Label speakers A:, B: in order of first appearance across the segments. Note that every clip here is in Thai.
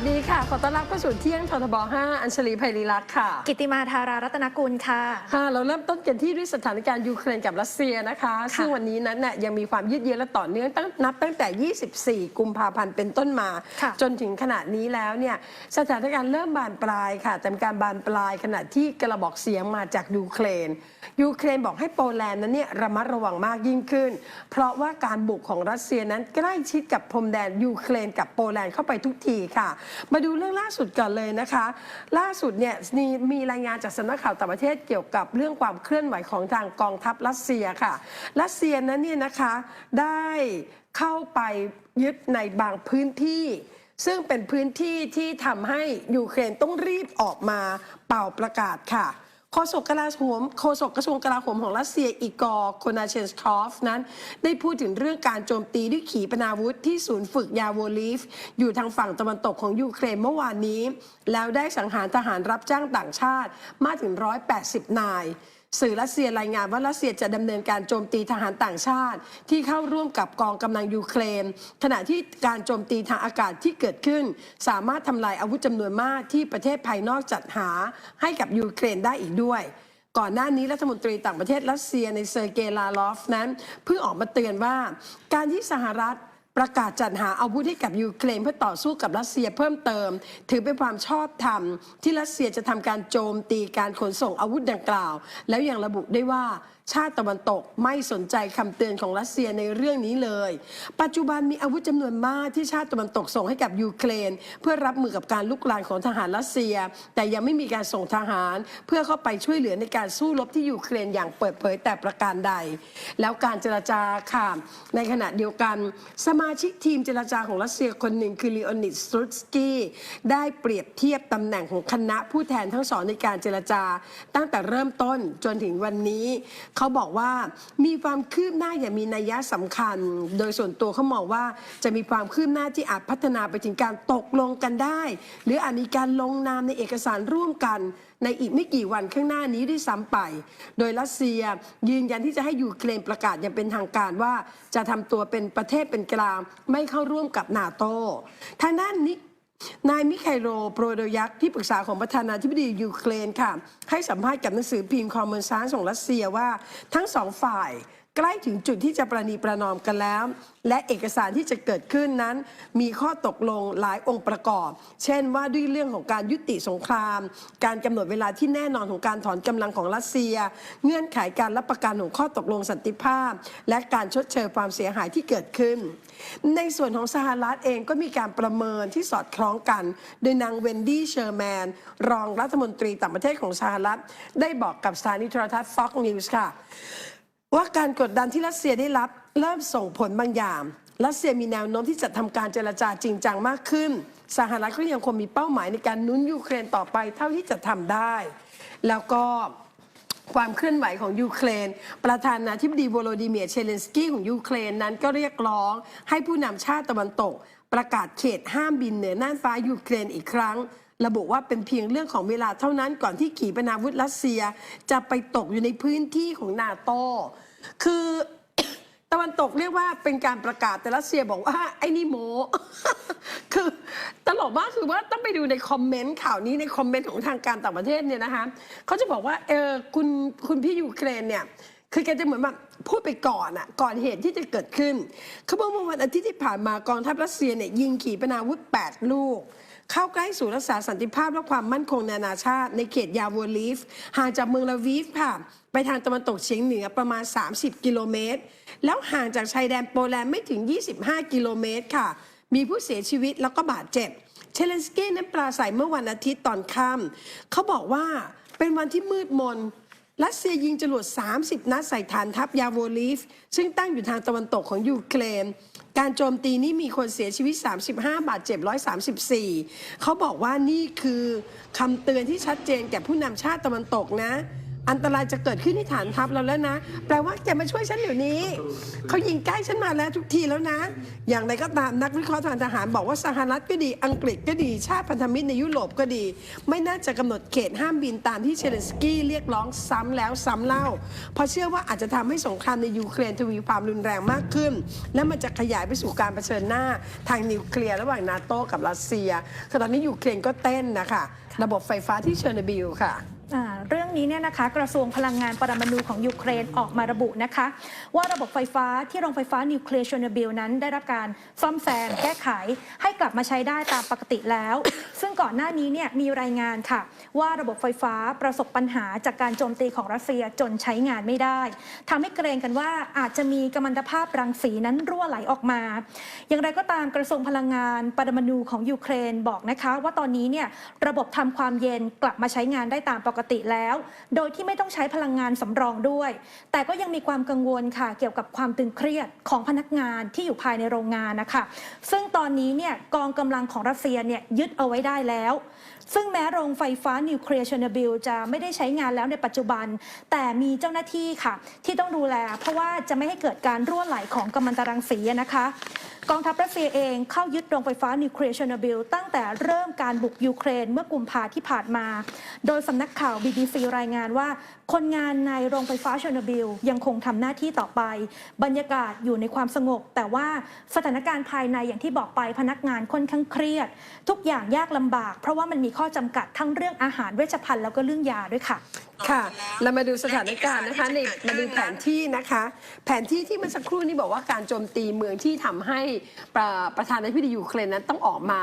A: สดีค่ะ ขอต้อนรับเข้าสู่เที่ยงททบ 5 อัญชลีไพรีรักษ์ค่ะ
B: กิติมาธารารัตนกุลค่ะ
A: ค่ะ เราเริ่มต้นกันที่ด้วยสถานการณ์ยูเครนกับรัสเซียนะคะ ซึ่งวันนี้นั้นน่ะยังมีความยืดเยื้อและต่อเนื่องตั้งนับตั้งแต่ 24 กุมภาพันธ์เป็นต้นมา
B: ค่ะ
A: จนถึงขณะนี้แล้วเนี่ยสถานการณ์เริ่มบานปลายค่ะแต่เป็นการบานปลายขณะที่กระบอกเสียงมาจากยูเครน ยูเครนบอกให้โปแลนด์นั้นเนี่ยระมัดระวังมากยิ่งขึ้น เพราะว่าการบุกของรัสเซียนั้นใกล้ชิดกับพรมแดนยูเครนกับโปแลนด์เข้าไปทุกทีค่ะมาดูเรื่องล่าสุดก่อนเลยนะคะ ล่าสุดเนี่ยมีมีรายงานจากสำนักข่าวต่างประเทศเกี่ยวกับเรื่องความเคลื่อนไหวของทางกองทัพรัสเซียค่ะ รัสเซียนั้นเนี่ยนะคะได้เข้าไปยึดในบางพื้นที่ซึ่งเป็นพื้นที่ที่ทำให้ยูเครนต้องรีบออกมาเป่าประกาศค่ะ โฆษกกลาโหมโฆษกกระทรวงกลาโหมของรัสเซียอีกอร์โคนาเชนสคอฟนั้น ได้พูดถึงเรื่องการโจมตีด้วยขีปนาวุธที่ศูนย์ฝึกยาโวลีฟ อยู่ทางฝั่งตะวันตกของยูเครนเมื่อวานนี้ แล้วได้สังหารทหารรับจ้างต่างชาติมากถึง 180 นาย สื่อรัสเซียรายงานว่ารัสเซียจะดำเนินการโจมตีทหารต่างชาติ ที่เข้าร่วมกับกองกำลังยูเครนขณะที่การโจมตีทางอากาศที่เกิดขึ้น สามารถทำลายอาวุธจำนวนมากที่ประเทศภายนอกจัดหาให้กับยูเครนได้อีกด้วยก่อนหน้านี้รัฐมนตรีต่างประเทศรัสเซียในเซอร์เกย์ลาลอฟนั้น เพิ่งออกมาเตือนว่า การที่สหรัฐ ประกาศจัดหาอาวุธให้กับยูเครนเพื่อต่อสู้กับรัสเซียเพิ่มเติม ถือเป็นความชอบธรรม ที่รัสเซียจะทำการโจมตีการขนส่งอาวุธดังกล่าว แล้วยังระบุได้ว่า ชาติตะวันตกไม่สนใจคำเตือนของรัสเซียในเรื่องนี้เลย ปัจจุบันมีอาวุธจำนวนมากที่ชาติตะวันตกส่งให้กับยูเครน เพื่อรับมือกับการลุกลามของทหารรัสเซีย แต่ยังไม่มีการส่งทหาร เพื่อเข้าไปช่วยเหลือในการสู้รบที่ยูเครนอย่างเปิดเผยแต่ประการใด แล้วการเจรจาค่ะในขณะเดียวกัน สมาชิกทีมเจรจาของรัสเซียคนหนึ่งคือลีโอนิดสตรุตสกี้ได้เปรียบเทียบตำแหน่งของคณะผู้แทนทั้งสองในการเจรจา ตั้งแต่เริ่มต้นจนถึงวันนี้เขาบอกว่ามีความคืบหน้าอย่างมีนัยยะสำคัญ โดยส่วนตัวเขามองว่าจะมีความคืบหน้าที่อาจพัฒนาไปถึงการตกลงกันได้ หรืออาจมีการลงนามในเอกสารร่วมกัน ในอีกไม่กี่วันข้างหน้านี้ด้วยซ้ำไป โดยรัสเซียยืนยันที่จะให้ยูเครนประกาศอย่างเป็นทางการว่าจะทำตัวเป็นประเทศเป็นกลางไม่เข้าร่วมกับนาโตทางด้านนี้ นายมิไคโรโปรโดยักที่ปรึกษาของประธานาธิบดียูเครนค่ะ ให้สัมภาษณ์กับหนังสือพิมพ์คอมเมนซานของรัสเซียว่าทั้งสองฝ่าย ใกล้ถึงจุดที่จะประนีประนอมกันแล้ว และเอกสารที่จะเกิดขึ้นนั้น มีข้อตกลงหลายองค์ประกอบ เช่นว่าด้วยเรื่องของการยุติสงคราม การกำหนดเวลาที่แน่นอนของการถอนกำลังของรัสเซีย เงื่อนไขการรับประกันของข้อตกลงสันติภาพ และการชดเชยความเสียหายที่เกิดขึ้น ในส่วนของสหรัฐเองก็มีการประเมินที่สอดคล้องกัน โดยนางเวนดี้เชอร์แมน รองรัฐมนตรีต่างประเทศของสหรัฐ ได้บอกกับสถานีโทรทัศน์ Fox News ค่ะ ว่าการกดดันที่รัสเซียได้รับเริ่มส่งผลบางอย่าง รัสเซียมีแนวโน้มที่จะทำการเจรจาจริงจังมากขึ้น สหรัฐก็ยังคงมีเป้าหมายในการนุนยูเครนต่อไปเท่าที่จะทำได้ แล้วก็ความเคลื่อนไหวของยูเครน ประธานาธิบดีโวโลดิเมียร์เชเลนสกี้ของยูเครนนั้นก็เรียกร้องให้ผู้นำชาติตะวันตก ประกาศเขตห้ามบินเหนือน่านฟ้ายูเครนอีกครั้ง ระบุว่าเป็นเพียงเรื่องของเวลาเท่านั้นก่อนที่ขีปนาวุธรัสเซีย จะไปตกอยู่ในพื้นที่ของนาโต คือตะวันตกเรียกว่าเป็นการประกาศแต่รัสเซียบอกว่าไอ้นี่โมคือตลกมากคือว่าต้องไปดูในคอมเมนต์ข่าวนี้ในคอมเมนต์ของทางการต่างประเทศเนี่ยนะคะเขาจะบอกว่าเออคุณคุณพี่ยูเครนเนี่ยคือแกจะเหมือนแบบพูดไปก่อนอะก่อนเหตุที่จะเกิดขึ้นเขาบอกว่าวันอาทิตย์ที่ผ่านมากองทัพรัสเซียเนี่ยยิงขีปนาวุธ 8 ลูก เข้าใกล้ศูนย์รักษาสันติภาพและความมั่นคงนานาชาติในเขตยาโวลีฟห่างจากเมืองลาวีฟค่ะ ไปทางตะวันตกเฉียงเหนือประมาณ 30 กิโลเมตร แล้วห่างจากชายแดนโปแลนด์ไม่ถึง 25 กิโลเมตรค่ะ มีผู้เสียชีวิตแล้วก็บาดเจ็บ เชเลนสกี้นั้นปราศัยเมื่อวันอาทิตย์ตอนค่ำเขาบอกว่าเป็นวันที่มืดมน รัสเซียยิงจรวด 30 นัดใส่ฐานทัพยาโวลีฟ ซึ่งตั้งอยู่ทางตะวันตกของยูเครน การโจมตีนี้มีคนเสียชีวิต 35 บาดเจ็บ 134 เขาบอกว่านี่คือคำเตือนที่ชัดเจนแก่ผู้นำชาติตะวันตกนะ อันตรายจะเกิดขึ้นที่ฐานทัพเราแล้วนะ แปลว่าจะมาช่วยฉันเดี๋ยวนี้ เขายิงใกล้ฉันมาแล้วทุกทีแล้วนะ อย่างไรก็ตามนักวิเคราะห์ทางทหารบอกว่าสหรัฐก็ดี อังกฤษก็ดี ชาติพันธมิตรในยุโรปก็ดี ไม่น่าจะกำหนดเขตห้ามบินตามที่เชเลนสกี้เรียกร้องซ้ำแล้วซ้ำเล่า เพราะเชื่อว่าอาจจะทำให้สงครามในยูเครนทวีความรุนแรงมากขึ้น และมันจะขยายไปสู่การเผชิญหน้าทางนิวเคลียร์ระหว่างนาโตกับรัสเซียคือตอนนี้ยูเครนก็เต้นนะคะ ระบบไฟฟ้าที่เชอร์โนบิลค่ะ
B: อ่าเรื่องนี้เนี่ยนะคะกระทรวงพลังงานปรมาณูของยูเครนออกมาระบุนะคะ ว่าระบบไฟฟ้าที่โรงไฟฟ้านิวเคลียร์ชโนบิลนั้นได้รับการซ่อมแซมแก้ไขให้กลับมาใช้ได้ตามปกติแล้ว ซึ่งก่อนหน้านี้เนี่ยมีรายงานค่ะ ว่าระบบไฟฟ้าประสบปัญหาจากการโจมตีของรัสเซียจนใช้งานไม่ได้ทำให้เกรงกันว่าอาจจะมีกัมมันตภาพรังสีนั้นรั่วไหลออกมา อย่างไรก็ตามกระทรวงพลังงานปรมาณูของยูเครนบอกนะคะ ว่าตอนนี้เนี่ยระบบทำความเย็นกลับมาใช้งานได้ตามปกติแล้ว โดยที่ไม่ต้องใช้พลังงานสำรองด้วย แต่ก็ยังมีความกังวลค่ะ เกี่ยวกับความตึงเครียดของพนักงานที่อยู่ภายในโรงงานนะคะ ซึ่งตอนนี้เนี่ยกองกำลังของรัสเซียเนี่ยยึดเอาไว้ได้แล้ว ซึ่งแม้โรงไฟฟ้านิวเคลียร์เชอร์โนบิลจะไม่ได้ใช้งานแล้วในปัจจุบัน แต่มีเจ้าหน้าที่ค่ะ ที่ต้องดูแล เพราะว่าจะไม่ให้เกิดการรั่วไหลของกัมมันตรังสีนะคะ กองทัพรัสเซียเองเข้ายึดโรงไฟฟ้านิวเคลียร์เชอร์โนบิลตั้งแต่เริ่มการบุกยูเครนเมื่อกุมภาที่ผ่านมา โดยสำนักข่าว BBC รายงานว่า คนงานในโรงไฟฟ้าเชอร์โนบิลยังคงทำหน้าที่ต่อไป บรรยากาศอยู่ในความสงบ แต่ว่าสถานการณ์ภายในอย่างที่บอกไปพนักงานค่อนข้างเครียด ทุกอย่างยากลำบาก เพราะว่ามันมีข้อจำกัดทั้งเรื่องอาหารเวชภัณฑ์แล้วก็เรื่องยาด้วยค่ะ
A: ค่ะ เรามาดูสถานการณ์นะคะในมาดูแผนที่นะคะ แผนที่ที่เมื่อสักครู่นี้บอกว่าการโจมตีเมืองที่ทำให้ประประธานาธิบดียูเครนนั้นต้องออกมา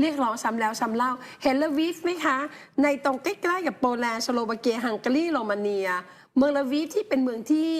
A: เรียกร้องซ้ำแล้วซ้ำเล่า เห็นลาวิฟไหมคะ ในตรงใกล้ๆกับโปแลนด์สโลวาเกียฮังการีโรมาเนียเมืองลาวิฟที่เป็นเมืองที่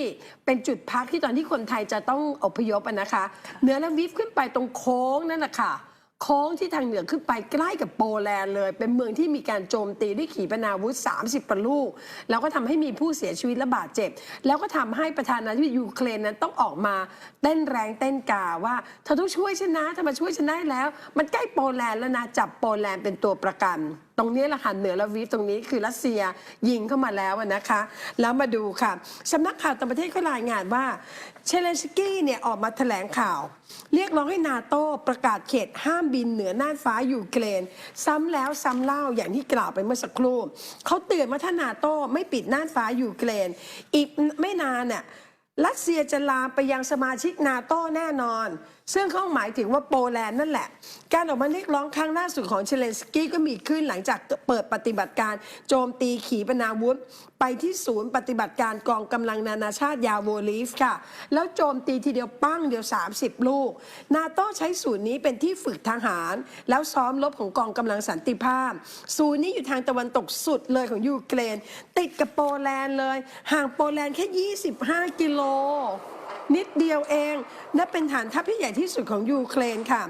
A: เป็นจุดพักที่ตอนที่คนไทยจะต้องอพยพอะนะคะเหนือลาวิฟขึ้นไปตรงโค้งนั่นแหละค่ะ โค้งที่ทางเหนือขึ้นไปใกล้กับโปแลนด์เลย เป็นเมืองที่มีการโจมตีด้วยขีปนาวุธ 30 ประลูก แล้วก็ทำให้มีผู้เสียชีวิตและบาดเจ็บ แล้วก็ทำให้ประธานาธิบดียูเครนนั้นต้องออกมาเต้นแรงเต้นกาว่าเธอต้องช่วยฉันนะเธอมาช่วยฉันได้แล้ว มันใกล้โปแลนด์แล้วนะจับโปแลนด์เป็นตัวประกัน ตรงนี้แหละค่ะเหนือลาวิฟตรงนี้คือรัสเซียยิงเข้ามาแล้วนะคะ แล้วมาดูค่ะสำนักข่าวต่างประเทศเขารายงานว่า เชเลนสกี้เนี่ยออกมาแถลงข่าว เรียกร้องให้นาโต้ประกาศเขตห้ามบินเหนือน่านฟ้ายูเครนซ้ำแล้วซ้ำเล่าอย่างที่กล่าวไปเมื่อสักครู่เขาเตือนว่าถ้านาโต้ไม่ปิดน่านฟ้ายูเครนอีกไม่นานน่ะรัสเซียจะลามไปยังสมาชิกนาโต้แน่นอน ซึ่งเขาหมายถึงว่าโปแลนด์นั่นแหละ การออกมาเรียกร้องครั้งล่าสุดของเชเลนสกี้ก็มีขึ้นหลังจากเปิดปฏิบัติการโจมตีขีปนาวุธ ไปที่ศูนย์ปฏิบัติการกองกำลังนานาชาติยาโวลีฟค่ะ แล้วโจมตีทีเดียวปั้งเดียว 30 ลูก นาโต้ใช้ศูนย์นี้เป็นที่ฝึกทหาร แล้วซ้อมรบของกองกำลังสันติภาพ ศูนย์นี้อยู่ทางตะวันตกสุดเลยของยูเครนติดกับโปแลนด์เลย ห่างโปแลนด์แค่ 25 กิโล นิดเดียวเอง และเป็นฐานทัพที่ใหญ่ที่สุดของยูเครนค่ะ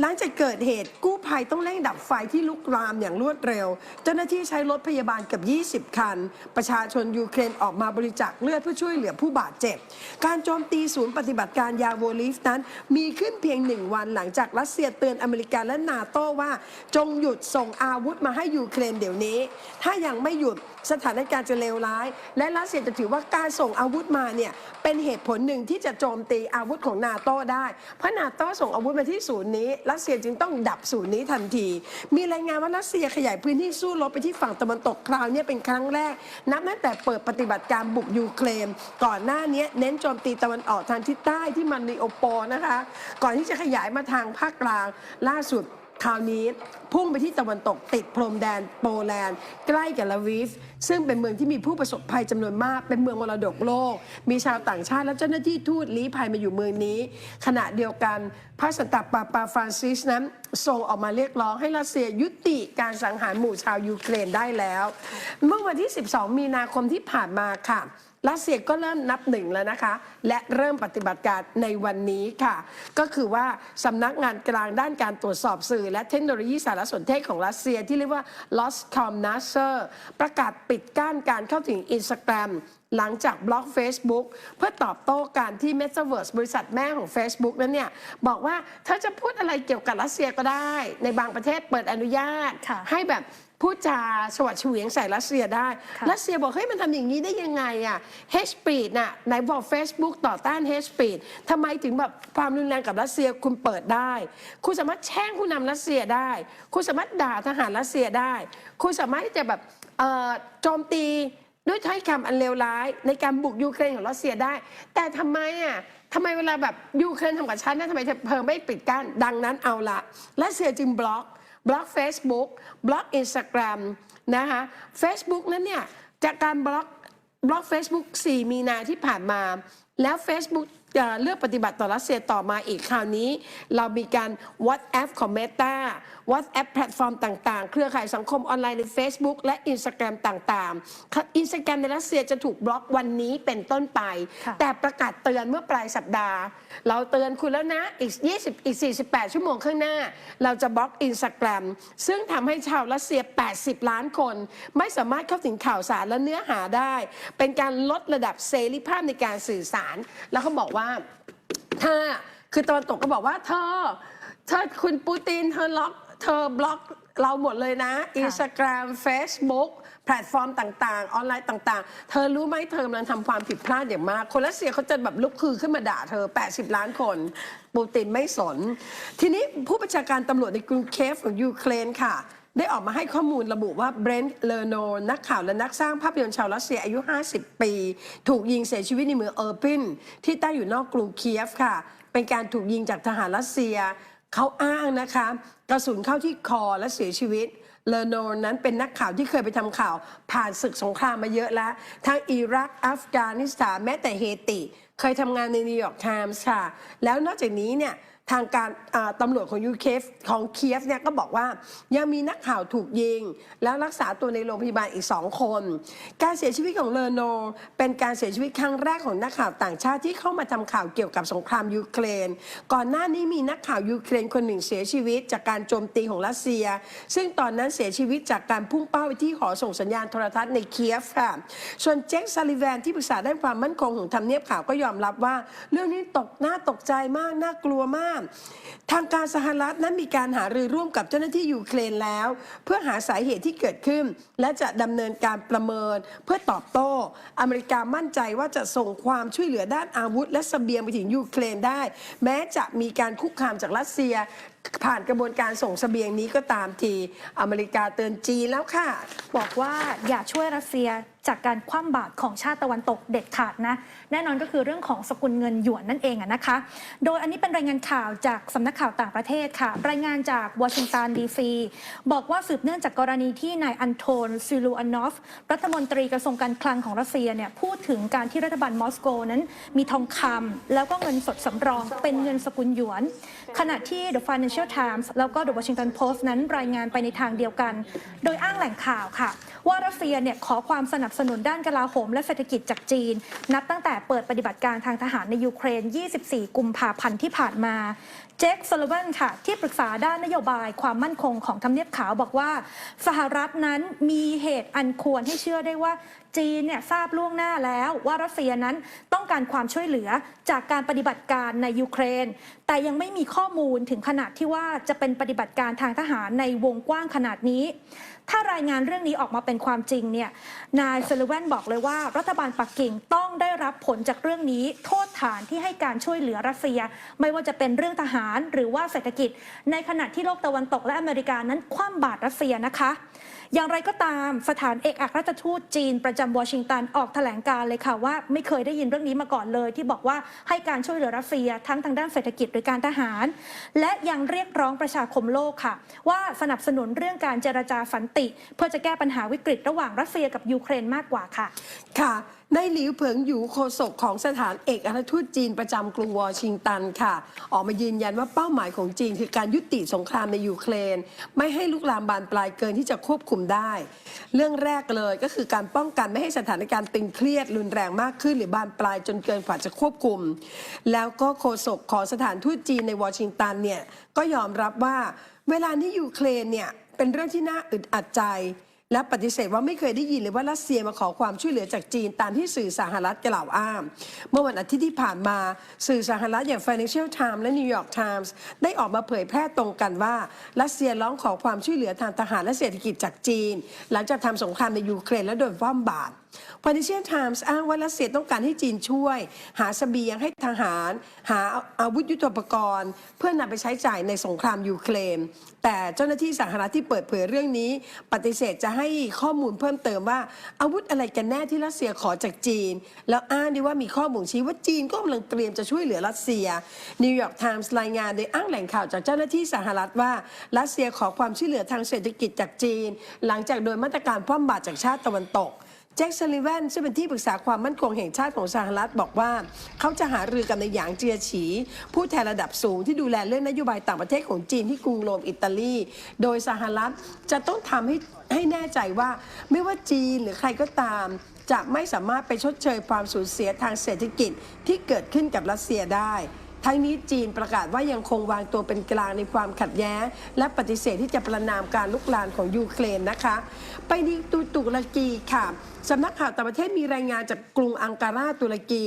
A: หลังจากเกิดเหตุกู้ภัยต้องเร่งดับไฟที่ลุกลามอย่างรวดเร็ว เจ้าหน้าที่ใช้รถพยาบาลเกือบ20 คัน ประชาชนยูเครนออกมาบริจาคเลือดเพื่อช่วยเหลือผู้บาดเจ็บ การโจมตีศูนย์ปฏิบัติการยาโวลิฟนั้น มีขึ้นเพียงหนึ่งวันหลังจากรัสเซียเตือนอเมริกาและนาโต้ว่า จงหยุดส่งอาวุธมาให้ยูเครนเดี๋ยวนี้ ถ้ายังไม่หยุด สถานการณ์จะเลวร้าย และรัสเซียจะถือว่าการส่งอาวุธมาเนี่ยเป็นเหตุผลหนึ่งที่จะโจมตีอาวุธของนาโต้ได้ เพราะนาโต้ส่งอาวุธมาที่ศูนย์นี้รัสเซียจึงต้องดับศูนย์นี้ทันที มีรายงานว่ารัสเซียขยายพื้นที่สู้รบไปที่ฝั่งตะวันตกคราวนี้เป็นครั้งแรก นับตั้งแต่เปิดปฏิบัติการบุกยูเครนก่อนหน้านี้เน้นโจมตีตะวันออกทางทิศใต้ที่มันนีโอโปอนะคะ ก่อนที่จะขยายมาทางภาคกลางล่าสุด คราวนี้พุ่งไปที่ตะวันตกติดพรมแดนโปแลนด์ ใกล้กับลาวิฟซึ่งเป็นเมืองที่มีผู้ประสบภัยจำนวนมาก เป็นเมืองมรดกโลก มีชาวต่างชาติและเจ้าหน้าที่ทูตลี้ภัยมาอยู่เมืองนี้ ขณะเดียวกันพระสันตะปาปาฟรานซิสนั้นส่งออกมาเรียกร้องให้รัสเซียยุติการสังหารหมู่ชาวยูเครนได้แล้ว เมื่อวันที่ 12 มีนาคมที่ผ่านมาค่ะ รัสเซียก็เริ่มนับหนึ่งแล้วนะคะ และเริ่มปฏิบัติการในวันนี้ค่ะ ก็คือว่าสำนักงานกลางด้านการตรวจสอบสื่อ และเทคโนโลยีสารสนเทศของรัสเซียที่เรียกว่า Roskomnadzor ประกาศปิดกั้นการเข้าถึงอินสตาแกรมหลังจากบล็อก Facebook เพื่อตอบโต้การที่ Metaverse บริษัทแม่ของ Facebook นั้นเนี่ย บอกว่าถ้าจะพูดอะไรเกี่ยวกับรัสเซียก็ได้ ในบางประเทศเปิดอนุญาต
B: ค่ะ
A: ให้แบบ พูดจาสวัสดเฉวียงใส่รัสเซียได้
B: ค่ะ
A: รัสเซียบอกเฮ้ยมันทำอย่างนี้ได้ยังไงอะ hate speech น่ะไหนบอก Facebook ต่อต้าน hate speech ทำไมถึงแบบความรุนแรงกับรัสเซียคุณเปิดได้ คุณสามารถแช่งผู้นำรัสเซียได้ คุณสามารถด่าทหารรัสเซียได้ คุณสามารถที่จะแบบเอ่อโจมตีด้วยถ้อยคำอันเลวร้าย ในการบุกยูเครนของรัสเซียได้ แต่ทำไมอะทำไมเวลาแบบยูเครนทำกับฉันนะทำไมเธอไม่ปิดกั้นดังนั้นเอาละรัสเซียจึงบล็อก บล็อก Facebook บล็อก Instagram นะคะ Facebook นั้นเนี่ย จากการบล็อกบล็อก Facebook 4 มีนาที่ผ่านมา แล้ว Facebook เอ่อเลือกปฏิบัติต่อรัสเซียต่อมาอีกคราวนี้ เรามีการ WhatsApp ของ Meta WhatsApp แพลตฟอร์มต่างๆ เครือข่ายสังคมออนไลน์ใน Facebook และ Instagram ต่างๆ Instagram ในรัสเซียจะถูกบล็อกวันนี้เป็นต้นไป
B: ค่ะ
A: แต่ประกาศเตือนเมื่อปลายสัปดาห์ เราเตือนคุณแล้วนะอีก 20 อีก 48 ชั่วโมงข้างหน้า เราจะบล็อกอินสตาแกรมซึ่งทำให้ชาวรัสเซีย 80 ล้านคน ไม่สามารถเข้าถึงข่าวสารและเนื้อหาได้ เป็นการลดระดับเสรีภาพในการสื่อสาร แล้วเขาบอกว่าถ้าคือตะวันตกก็บอกว่า เธอ เธอคุณปูตินเธอล็อก เธอบล็อกเราหมดเลยนะอินสตาแกรมเฟซบุ๊กแพลตฟอร์มต่าง ๆ ออนไลน์ต่าง ๆ เธอรู้ไหมเธอกำลังทำความผิดพลาดอย่างมาก คนรัสเซียเขาจะแบบลุกคือขึ้นมาด่าเธอ 80 ล้านคน ปูตินไม่สน ทีนี้ผู้บัญชาการตำรวจในกรุงเคฟของยูเครนค่ะ ได้ออกมาให้ข้อมูลระบุว่าเบรนท์เลโนนักข่าวและนักสร้างภาพยนตร์ชาวรัสเซียอายุ 50 ปี ถูกยิงเสียชีวิตในเมืองเออร์ปินที่ตั้งอยู่นอกกรุงเคียฟค่ะ เป็นการถูกยิงจากทหารรัสเซีย เขาอ้างนะคะกระสุนเข้าที่คอและเสียชีวิตเลโนนั้นเป็นนักข่าวที่เคยไปทำข่าว ผ่านศึกสงครามมาเยอะแล้ว ทั้งอิรักอัฟกานิสถานแม้แต่เฮติ เคยทำงานในนิวยอร์กไทมส์ค่ะ แล้วนอกจากนี้เนี่ย ทางการตำรวจของยูเคฟของเคียฟเนี่ยก็บอกว่ายังมีนักข่าวถูกยิง แล้วรักษาตัวในโรงพยาบาลอีกสองคน การเสียชีวิตของเลโน เป็นการเสียชีวิตครั้งแรกของนักข่าวต่างชาติที่เข้ามาทำข่าวเกี่ยวกับสงครามยูเครน ก่อนหน้านี้มีนักข่าวยูเครนคนหนึ่งเสียชีวิต จากการโจมตีของรัสเซีย ซึ่งตอนนั้นเสียชีวิตจากการพุ่งเป้าไปที่หอส่งสัญญาณโทรทัศน์ในเคียฟค่ะส่วนเจคซาลิแวนที่ปรึกษาด้านความมั่นคงของทำเนียบข่าวก็ยอมรับว่า เรื่องนี้ตกน่าตกใจมากน่ากลัวมากทางการสหรัฐนั้นมีการหารือร่วมกับเจ้าหน้าที่ยูเครนแล้ว เพื่อหาสาเหตุที่เกิดขึ้น และจะดำเนินการประเมินเพื่อตอบโต้ อเมริกามั่นใจว่าจะส่งความช่วยเหลือด้านอาวุธ และสเสบียงไปถึงยูเครนได้ แม้จะมีการคุกคามจากรัสเซีย ผ่านกระบวนการส่งสเสบียงนี้ก็ตามทีอเมริกาเตือนจีนแล้วค่ะ
B: บอกว่าอย่าช่วยรัสเซีย จากการคว่ำบาตรของชาติตะวันตกเด็ดขาดนะ แน่นอนก็คือเรื่องของสกุลเงินหยวนนั่นเองนะคะ โดยอันนี้เป็นรายงานข่าวจากสำนักข่าวต่างประเทศค่ะ รายงานจากวอชิงตันดีซีบอกว่าสืบเนื่องจากกรณีที่นายอันโทนซิลูอานอฟ รัฐมนตรีกระทรวงการคลังของรัสเซียเนี่ยพูดถึงการที่รัฐบาลมอสโกนั้น มีทองคำแล้วก็เงินสดสำรองเป็นเงินสกุลหยวน ขณะที่ The Financial Times แล้วก็ The Washington Post นั้นรายงานไปในทางเดียวกัน โดยอ้างแหล่งข่าวค่ะ ว่ารัสเซียเนี่ยขอความสนับสนุนด้านกลาโหมและเศรษฐกิจจากจีน นับตั้งแต่เปิดปฏิบัติการทางทหารในยูเครน 24 กุมภาพันธ์ที่ผ่านมาเจคซ u ลเวนค่ะ ที่ปรึกษาด้านนโยบายความมั่นคงของทำเนียบขาวบอกว่า สหรัฐนั้นมีเหตุอันควรให้เชื่อได้ว่าจีนเนี่ยทราบล่วงหน้าแล้วว่ารัสเซียนั้นต้องการความช่วยเหลือจากการปฏิบัติการในยูเครน แต่ยังไม่มีข้อมูลถึงขนาดที่ว่าจะเป็นปฏิบัติการทางทหารในวงกว้างขนาดนี้ ถ้ารายงานเรื่องนี้ออกมาเป็นความจริงเนี่ยนายเซลเวนบอกเลยว่า รัฐบาลปักกิ่งต้องได้รับผลจากเรื่องนี้ โทษฐานที่ให้การช่วยเหลือรัสเซีย ไม่ว่าจะเป็นเรื่องทหารหรือว่าเศรษฐกิจ ในขณะที่โลกตะวันตกและอเมริกานั้นคว่ำบาตรรัสเซียนะคะ อย่างไรก็ตามสถานเอกอัครราชทูตจีนประจำวอชิงตันออกแถลงการเลยค่ะว่า ไม่เคยได้ยินเรื่องนี้มาก่อนเลย ที่บอกว่าให้การช่วยเหลือรัสเซีย ทั้งทางด้านเศรษฐกิจหรือการทหาร และยังเรียกร้องประชาคมโลกค่ะ ว่าสนับสนุนเรื่องการเจรจาสันติ เพื่อจะแก้ปัญหาวิกฤตระหว่างรัสเซียกับยูเครนมากกว่าค่ะ
A: ค่ะในหลิวเผิงหยูโฆษกของสถานเอกอัครทูตจีนประจำกรุงวอชิงตันค่ะ ออกมายืนยันว่าเป้าหมายของจีน คือการยุติสงครามในยูเครน ไม่ให้ลุกลามบานปลายเกินที่จะควบคุมได้ เรื่องแรกเลยก็คือการป้องกันไม่ให้สถานการณ์ตึงเครียดรุนแรงมากขึ้น หรือบานปลายจนเกินกว่าจะควบคุม แล้วก็โฆษกของสถานทูตจีนในวอชิงตันเนี่ยก็ยอมรับว่าเวลานี้ยูเครนเนี่ย เป็นเรื่องที่น่าอึดอัดใจ และปฏิเสธว่าไม่เคยได้ยินเลยว่ารัสเซียมาขอความช่วยเหลือจากจีนตามที่สื่อสหรัฐกล่าวอ้าง เมื่อวันอาทิตย์ที่ผ่านมาสื่อสหรัฐอย่าง Financial Times และ New York Times ได้ออกมาเผยแพร่ตรงกันว่ารัสเซียร้องขอความช่วยเหลือทางทหารและเศรษฐกิจจากจีน หลังจากทำสงครามในยูเครนและโดนว่ำบาท Financial Times อ้างว่ารัสเซียต้องการให้จีนช่วย หาเสบียงให้ทหาร หาอาวุธยุทโธปกรณ์ เพื่อนำไปใช้จ่ายในสงครามยูเครนแต่เจ้าหน้าที่สหรัฐที่เปิดเผยเรื่องนี้ ปฏิเสธจะให้ข้อมูลเพิ่มเติมว่า อาวุธอะไรกันแน่ที่รัสเซียขอจากจีน แล้วอ้างด้วยว่ามีข้อมูลชี้ว่าจีนก็กำลังเตรียมจะช่วยเหลือรัสเซียนิวยอร์กไทมส์รายงานโดยอ้างแหล่งข่าวจากเจ้าหน้าที่สหรัฐว่ารัสเซียขอความช่วยเหลือทางเศรษฐกิจจากจีน หลังจากโดยมาตรการคว่ำบาตรจากชาติตะวันตก จ็คซัลลิแวนซึ่งเป็นที่ปรึกษาความมั่นคงแห่งชาติของสหรัฐบอกว่า เขาจะหารือกับในหยางเจียฉี ผู้แทนระดับสูงที่ดูแลเรื่องนโยบายต่างประเทศของจีนที่กรุงโรมอิตาลี โดยสหรัฐจะต้องทำให้ให้แน่ใจว่าไม่ว่าจีนหรือใครก็ตาม จะไม่สามารถไปชดเชยความสูญเสียทางเศรษฐกิจที่เกิดขึ้นกับรัสเซียได้ทั้งนี้จีนประกาศว่ายังคงวางตัวเป็นกลางในความขัดแย้ง และปฏิเสธที่จะประนามการลุกลานของยูเครนนะคะ ไปดีตุตุรกีค่ะ สำนักข่าวต่างประเทศมีรายงานจากกรุงอังการาตุรกี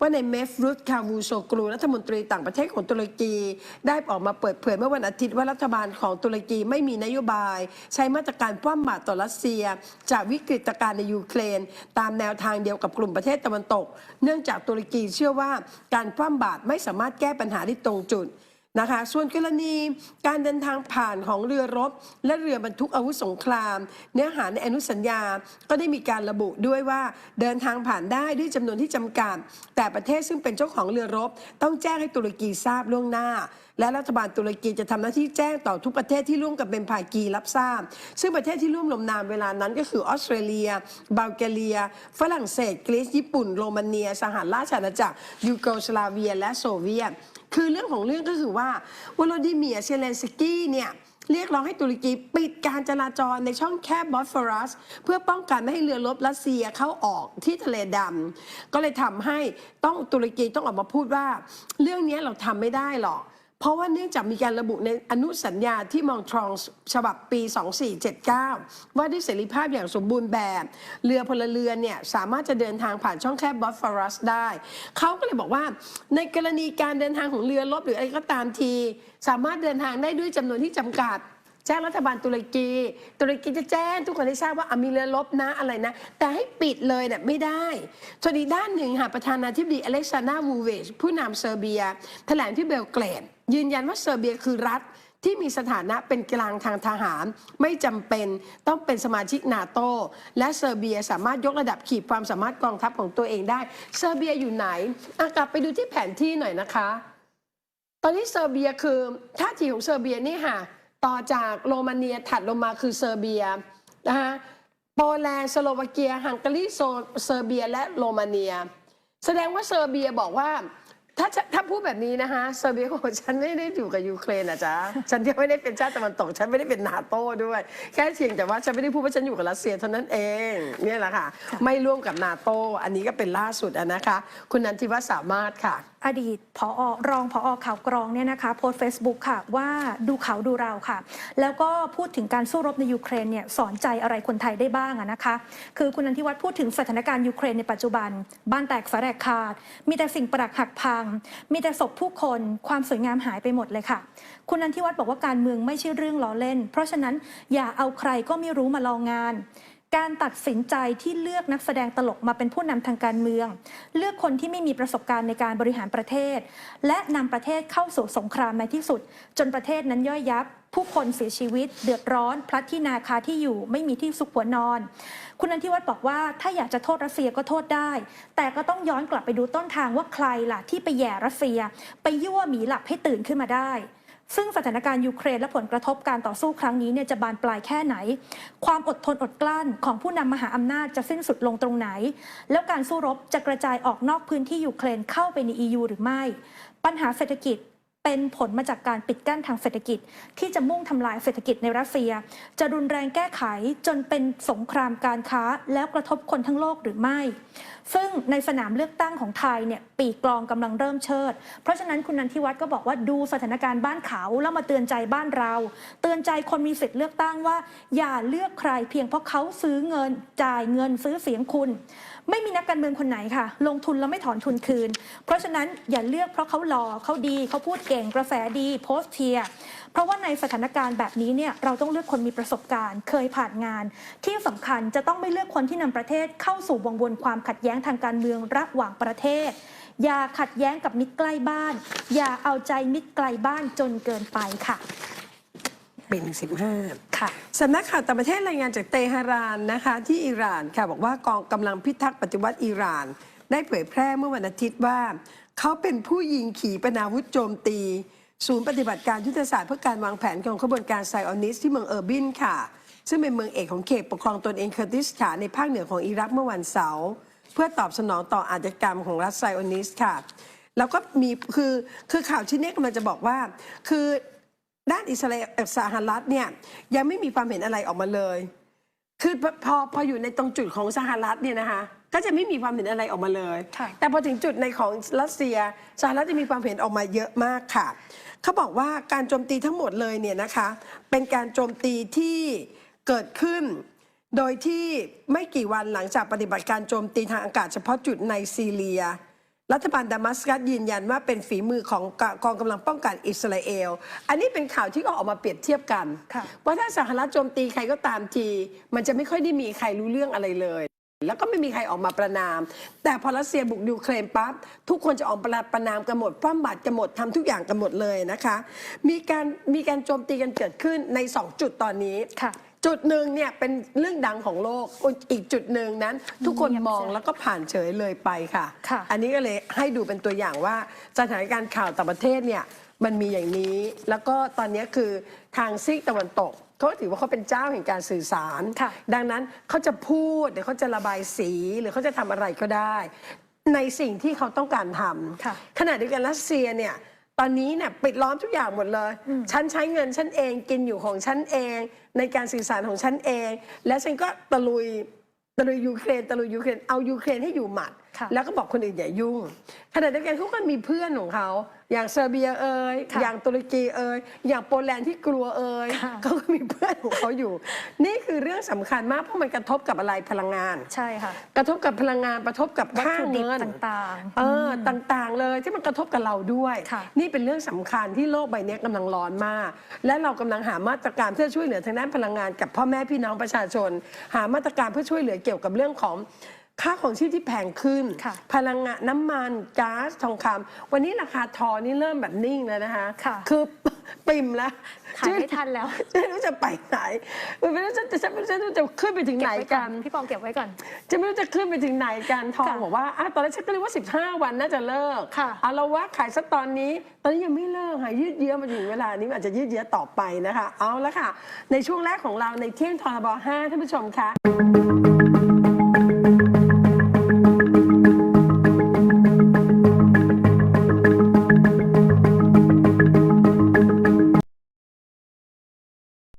A: ว่าในเมฟรุตคาวูโซกรูรัฐมนตรีต่างประเทศของตุรกี ได้ออกมาเปิดเผยเมื่อวันอาทิตย์ว่ารัฐบาลของตุรกีไม่มีนโยบาย ใช้มาตรการคว่ำบาตรต่อรัสเซีย จากวิกฤตการณ์ในยูเครน ตามแนวทางเดียวกับกลุ่มประเทศตะวันตก เนื่องจากตุรกีเชื่อว่าการคว่ำบาตรไม่สามารถแก้ปัญหาได้ตรงจุด นะคะ ส่วนกรณีการเดินทางผ่านของเรือรบ และเรือบรรทุกอาวุธสงคราม เนื้อหาในอนุสัญญาก็ได้มีการระบุด้วยว่าเดินทางผ่านได้ด้วยจำนวนที่จำกัด แต่ประเทศซึ่งเป็นเจ้าของเรือรบ ต้องแจ้งให้ตุรกีทราบล่วงหน้า และรัฐบาลตุรกีจะทำหน้าที่แจ้งต่อทุกประเทศที่ร่วมกับเป็นภากีรับทราบ ซึ่งประเทศที่ร่วมลงนามเวลานั้นก็คือออสเตรเลียบัลแกเรีย ฝรั่งเศส กรีซญี่ปุ่น โรมาเนีย สหราชอาณาจักรยูโกสลาเวีย และโซเวียต คือเรื่องของเรื่องก็คือว่าวลาดิเมียร์เชเลนสกี้เนี่ยเรียกร้องให้ตุรกีปิดการจราจรในช่องแคบบอสฟอรัส เพื่อป้องกันไม่ให้เรือรบรัสเซียเข้าออกที่ทะเลดำก็เลยทำให้ต้องตุรกีต้องออกมาพูดว่า เรื่องนี้เราทำไม่ได้หรอก เพราะว่าเนื่องจากมีการระบุในอนุสัญญาที่มองทรองฉบับปี 2479 ว่าด้วยเสรีภาพอย่างสมบูรณ์แบบ เรือพลเรือนเนี่ยสามารถจะเดินทางผ่านช่องแคบบอสฟอรัสได้ เขาก็เลยบอกว่า ในกรณีการเดินทางของเรือรบหรืออะไรก็ตามที สามารถเดินทางได้ด้วยจำนวนที่จำกัด จ้งรัฐบาลตุรกี ตุรกีจะแจ้งทุกคนให้ทราบว่ามีเรือรบนะอะไรนะ แต่ให้ปิดเลยเนี่ยไม่ได้ส่วนอีกด้านหนึ่งค่ะประธานาธิบดีอเล็กซานดราวูเวชผู้นำเซอร์เบีย แถลงที่เบลเกรดยืนยันว่าเซอร์เบียคือรัฐที่มีสถานะเป็นกลางทางทหาร ไม่จำเป็นต้องเป็นสมาชิกนาโตและเซอร์เบียสามารถยกระดับขีดความสามารถกองทัพของตัวเองได้ เซอร์เบียอยู่ไหนกลับไปดูที่แผนที่หน่อยนะคะ ตอนนี้เซอร์เบียคือท่าทีของเซอร์เบียนี่ค่ะ ต่อจากโรมาเนียถัดลงมาคือเซอร์เบียนะคะโปแลนด์สโลวาเกียฮังการีโซเซอร์เบียและโรมาเนีย แสดงว่าเซอร์เบียบอกว่าถ้าถ้าพูดแบบนี้นะคะเซอร์เบียก็บอกฉันไม่ได้อยู่กับยูเครนนะจ๊ะฉันยังไม่ได้เป็นชาติตะวันตก ฉันไม่ได้เป็นนาโต้ด้วย แค่เพียงแต่ว่าฉันไม่ได้พูดว่าฉันอยู่กับรัสเซียเท่านั้นเองเนี่ยแหละค่ะ ไม่ร่วมกับนาโต้อันนี้ก็เป็นล่าสุดนะคะ คุณนันทิวัฒน์สามารถค่ะ
B: อดีตผอรองผอข่าวกรองเนี่ยนะคะโพสต์ Facebook ค่ะว่าดูเขาดูเราค่ะ แล้วก็พูดถึงการสู้รบในยูเครนเนี่ยสอนใจอะไรคนไทยได้บ้างอะนะคะ คือคุณนันทิวัฒน์พูดถึงสถานการณ์ยูเครนในปัจจุบัน บ้านแตกสาแหรกขาด มีแต่สิ่งประดักหักพัง มีแต่ศพผู้คนความสวยงามหายไปหมดเลยค่ะ คุณนันทิวัฒน์บอกว่าการเมืองไม่ใช่เรื่องล้อเล่น เพราะฉะนั้นอย่าเอาใครก็ไม่รู้มาลองงาน การตัดสินใจที่เลือกนักแสดงตลกมาเป็นผู้นำทางการเมือง เลือกคนที่ไม่มีประสบการณ์ในการบริหารประเทศ และนำประเทศเข้าสู่สงครามในที่สุด จนประเทศนั้นย่อยยับ ผู้คนเสียชีวิต เดือดร้อน พลัดที่นาคาที่อยู่ไม่มีที่ซุกหัวนอน คุณนันทิวัฒน์บอกว่าถ้าอยากจะโทษรัสเซียก็โทษได้ แต่ก็ต้องย้อนกลับไปดูต้นทางว่าใครล่ะที่ไปแย่รัสเซีย ไปยั่วหมีหลับให้ตื่นขึ้นมาได้ ซึ่งสถานการณ์ยูเครนและผลกระทบการต่อสู้ครั้งนี้เนี่ยจะบานปลายแค่ไหน ความอดทนอดกลั้นของผู้นำมหาอำนาจจะสิ้นสุดลงตรงไหน แล้วการสู้รบจะกระจายออกนอกพื้นที่ยูเครนเข้าไปใน EU หรือไม่ ปัญหาเศรษฐกิจเป็นผลมาจากการปิดกั้นทางเศรษฐกิจ ที่จะมุ่งทำลายเศรษฐกิจในรัสเซีย จะรุนแรงแก้ไขจนเป็นสงครามการค้าแล้วกระทบคนทั้งโลกหรือไม่ ซึ่งในสนามเลือกตั้งของไทยเนี่ยปีกกลองกำลังเริ่มเชิด เพราะฉะนั้นคุณนันทิวัฒน์ก็บอกว่าดูสถานการณ์บ้านเขาแล้วมาเตือนใจบ้านเรา เตือนใจคนมีสิทธิ์เลือกตั้งว่า อย่าเลือกใครเพียงเพราะเขาซื้อเงินจ่ายเงินซื้อเสียงคุณ ไม่มีนักการเมืองคนไหนค่ะ ลงทุนแล้วไม่ถอนทุนคืน เพราะฉะนั้นอย่าเลือกเพราะเขาหล่อเขาดีเขาพูดเก่งกระแสดีโพสเทีย เพราะว่าในสถานการณ์แบบนี้เนี่ยเราต้องเลือกคนมีประสบการณ์ เคยผ่านงาน ที่สำคัญจะต้องไม่เลือกคนที่นำประเทศเข้าสู่วงวนความขัดแย้งทางการเมืองระหว่างประเทศ อย่าขัดแย้งกับมิตรใกล้บ้าน อย่าเอาใจมิตรไกลบ้านจนเกินไปค่ะ
A: เป็นสิบห้า
B: ค่ะ
A: สำนักข่าวต่างประเทศรายงานจากเตหะรานนะคะ ที่อิหร่านค่ะบอกว่ากองกำลังพิทักษ์ปฏิวัติอิหร่าน ได้เผยแพร่เมื่อวันอาทิตย์ว่า เขาเป็นผู้ยิงขีปนาวุธโจมตี ศูนย์ปฏิบัติการยุทธศาสตร์เพื่อการวางแผนของขบวนการไซออนิสที่เมืองเออร์บินค่ะ ซึ่งเป็นเมืองเอกของเขตปกครองตนเองเคอร์ติสถานในภาคเหนือของอิรักเมื่อวันเสาร์เพื่อตอบสนองต่ออาชญากรรมของรัฐไซออนิสค่ะ แล้วก็มีคือคือข่าวชิ้นนี้กำลังจะบอกว่า คือด้านอิสราเอลสหรัฐเนี่ยยังไม่มีความเห็นอะไรออกมาเลย คือพอพอพออยู่ในตรงจุดของสหรัฐเนี่ยนะคะก็จะไม่มีความเห็นอะไรออกมาเลย
B: ค่ะ
A: แต่พอถึงจุดในของรัสเซียสหรัฐจะมีความเห็นออกมาเยอะมากค่ะ เขาบอกว่าการโจมตีทั้งหมดเลยเนี่ยนะคะ เป็นการโจมตีที่เกิดขึ้น โดยที่ไม่กี่วันหลังจากปฏิบัติการโจมตีทางอากาศเฉพาะจุดในซีเรีย รัฐบาลดามัสกัสยืนยันว่าเป็นฝีมือของกองกำลังป้องกันอิสราเอล อันนี้เป็นข่าวที่ก็ออกมาเปรียบเทียบกัน
B: ค่ะ
A: ว่าถ้าสหรัฐโจมตีใครก็ตามที มันจะไม่ค่อยได้มีใครรู้เรื่องอะไรเลย แล้วก็ไม่มีใครออกมาประนาม แต่พอรัสเซียบุกยูเครนปั๊บทุกคนจะออกมาประนามกันหมดป้อมบัตรกันหมดทำทุกอย่างกันหมดเลยนะคะ มีการมีการโจมตีกันเกิดขึ้นใน 2 จุดตอนนี้
B: ค่ะ
A: จุดหนึ่งเนี่ยเป็นเรื่องดังของโลกอีกจุดหนึ่งนั้น ทุกคน
B: เงียบ
A: มอง
B: เสีย
A: แล้วก็ผ่านเฉยเลยไปค่ะ
B: ค่ะ
A: อันนี้ก็เลยให้ดูเป็นตัวอย่างว่าสถานการณ์ข่าวต่างประเทศเนี่ยมันมีอย่างนี้ แล้วก็ตอนนี้คือทางซีกตะวันตก เขาถือว่าเขาเป็นเจ้าแห่งการสื่อสาร
B: ค่ะ
A: ดังนั้นเขาจะพูดหรือเขาจะระบายสีหรือเขาจะทำอะไรก็ได้ ในสิ่งที่เขาต้องการทำ
B: ค่ะ
A: ขณะเดียวกันรัสเซียเนี่ยตอนนี้เนี่ยปิดล้อมทุกอย่างหมดเลย ฉันใช้เงินฉันเองกินอยู่ของฉันเอง ในการสื่อสารของฉันเอง และฉันก็ตะลุยตะลุยยูเครนตะลุยยูเครนเอายูเครนให้อยู่หมัด
B: ค่ะ
A: แล้วก็บอกคนอื่นอย่ายุ่งขณะเดียวกันเขาก็มีเพื่อนของเขา อย่างเซอร์เบียเอ่ย
B: ค่ะ
A: อย่างตุรกีเอ่ยอย่างโปแลนด์ที่กลัวเอ่ย
B: ค่ะ
A: เขาก็มีเพื่อนของเขาอยู่ นี่คือเรื่องสำคัญมากเพราะมันกระทบกับอะไรพลังงาน
B: ใช่ค่ะ
A: กระทบกับพลังงานกระทบกับ
B: วัต
A: ค่า
B: ถุดิบ
A: เงิน
B: ต่างๆ
A: เอออต่างๆ เลยที่มันกระทบกับเราด้วย
B: ค่ะ
A: นี่เป็นเรื่องสำคัญที่โลกใบนี้กำลังร้อนมาก และเรากำลังหามาตรการเพื่อช่วยเหลือทางด้านพลังงานกับพ่อแม่พี่น้องประชาชน หามาตรการเพื่อช่วยเหลือเกี่ยวกับเรื่องของ ค่าของชีพที่แพงขึ้น
B: ค่ะ
A: พลังงานน้ำมันก๊าซทองคำวันนี้ราคาทองนี่เริ่มแบบนิ่งแล้วนะคะ
B: ค่ะ
A: คือปิ่มแล้ว
B: ขายไม่ทันแล้ว
A: จะไม่รู้จะไปไหนไม่รู้จะจะไม่รู้จะขึ้นไปถึงไหน
B: เก็บว้
A: กัน
B: พี่ปองเก็บไว้ก่อน
A: จะไม่รู้จะขึ้นไปถึงไหนกันทอง
B: ค่ะ
A: บอกว่าอะตอนแรกฉันก็เลยว่า 15 วันน่าจะเลิก
B: ค่ะ
A: เอาละว่าขายสักตอนนี้ ตอนนี้ยังไม่เลิกค่ะยืดเยื้อมาถึงเวลานี้มันอาจจะยืดเยื้อต่อไปนะคะ เอาละค่ะ ในช่วงแรกของเราในเที่ยงทรบ5ท่านผู้ชมคะ